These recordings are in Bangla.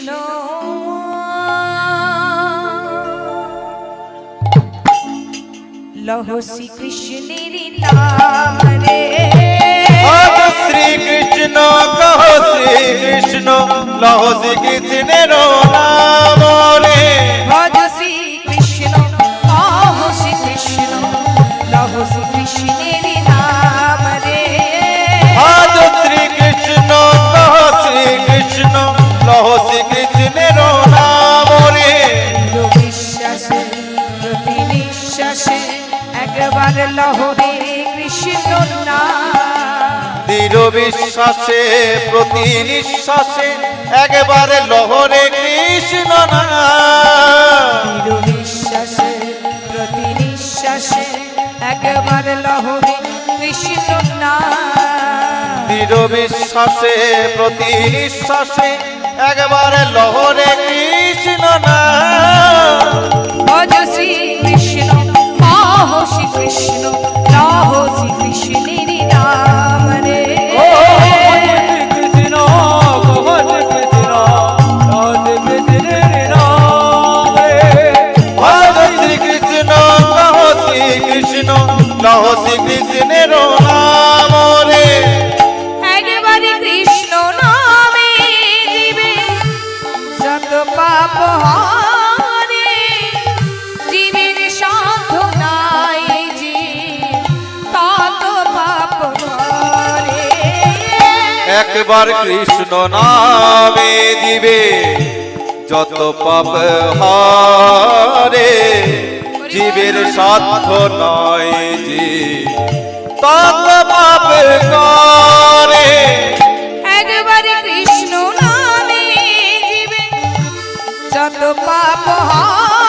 কৃষ্ণ লহ শ্রী কৃষ্ণের নাম রে আজ শ্রী কৃষ্ণ কহ শ্রী কৃষ্ণ লহ শ্রী কৃষ্ণের নাম একবার লহরে কৃষ্ণ নাম দৃঢ় বিশ্বাসে প্রতি নিঃশ্বাসে একবার লহরে কৃষ্ণ নাম দৃঢ় বিশ্বাসে প্রতি নিঃশ্বাসে একবার লহরে কৃষ্ণ নাম দৃঢ় বিশ্বাসে প্রতি নিঃশ্বাসে একবার লহরে কৃষ্ণ নাম ভজ শ্রী কহ শ্রী কৃষ্ণ লহ শ্রী কৃষ্ণের নাম। রে একবার কৃষ্ণ নামে দিবে, যত পাপ হারে জীবের সাধ্য নয় যে তত পাপ করে। একবারে কৃষ্ণ নামে জীবে যত পাপ হরে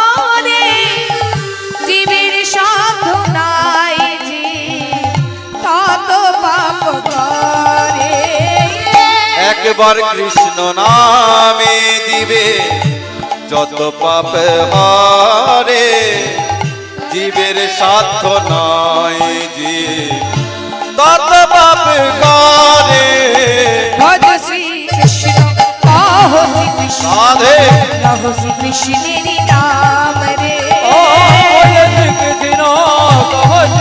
একবার কৃষ্ণ নামে দিবে যত পাপ হারে জীবের সাধ্য নয় যে। তত পাপ করে কৃষ্ণ কৃষ্ণ রাধে কৃষ্ণের নাম রে। ভজ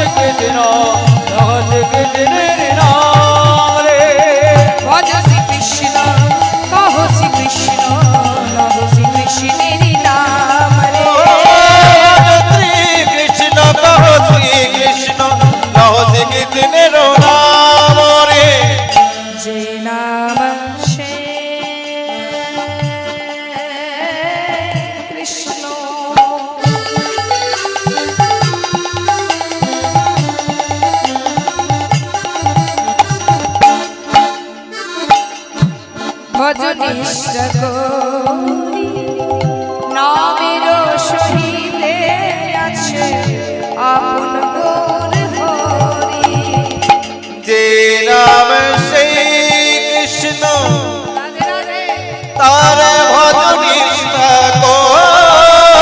আপন গৌর হরি যে নাম সেই কৃষ্ণ তার ভজনিষ্ঠা করি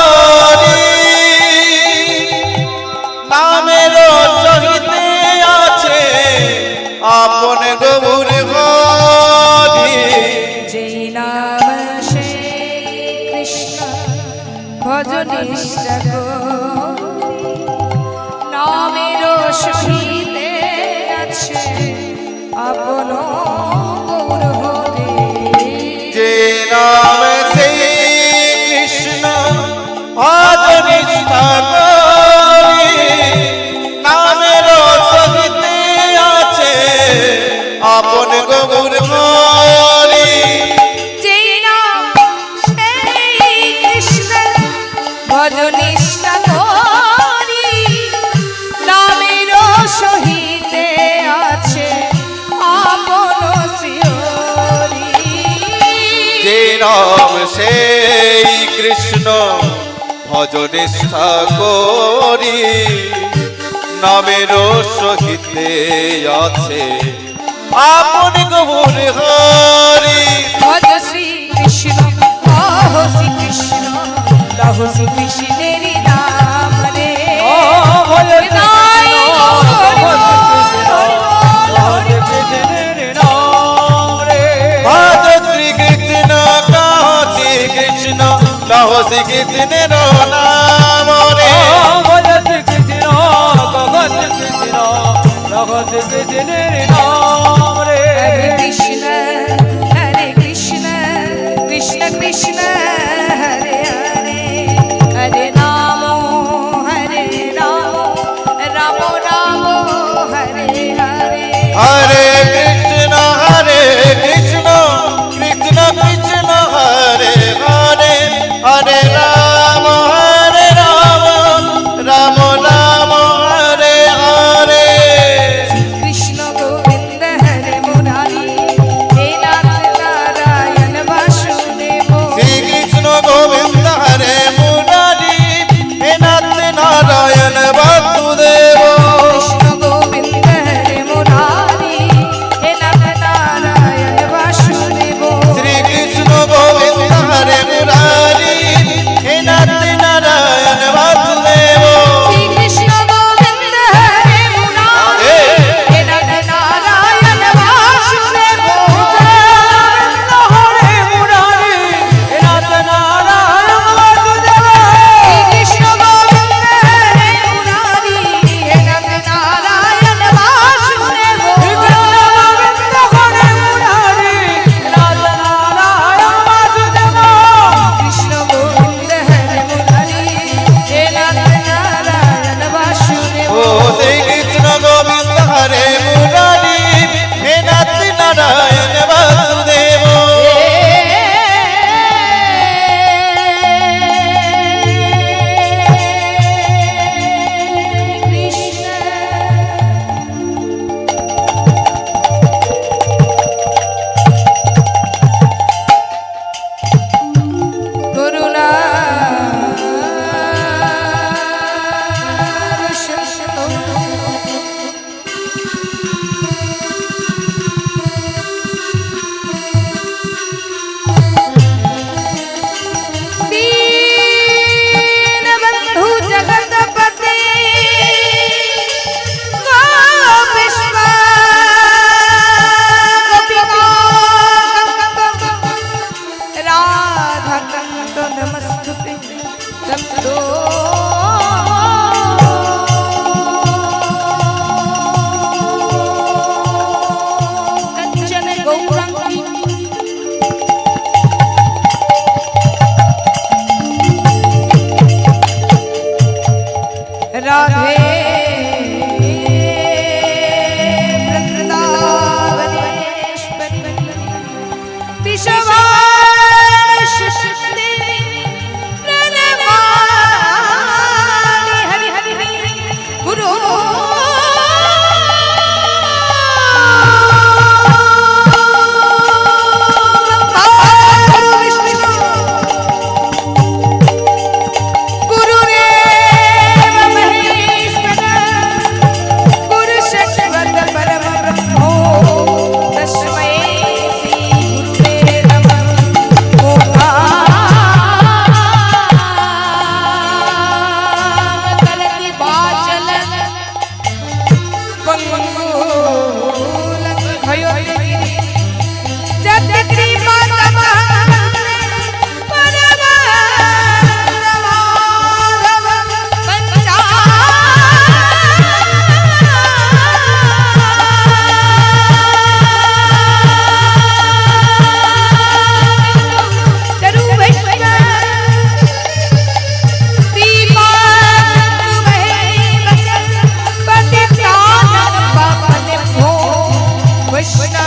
নামের সহিতে আছে আপন গৌর হরি যেই নাম সে কৃষ্ণ ভজনিষ্ঠ নাম সেই কৃষ্ণ ভজনিষ্ঠা করি সেই কৃষ্ণ ভজনিষ্ঠা করি নামের সহিতে আছে। আপন গৌর হরি লহ শ্রী কৃষ্ণের নাম রে হরে কৃষ্ণ হরে কৃষ্ণ কৃষ্ণ কৃষ্ণ হরে হরে। হরে রাম হরে রাম রাম রাম হরে হরে। হরে রাধে Wait, no.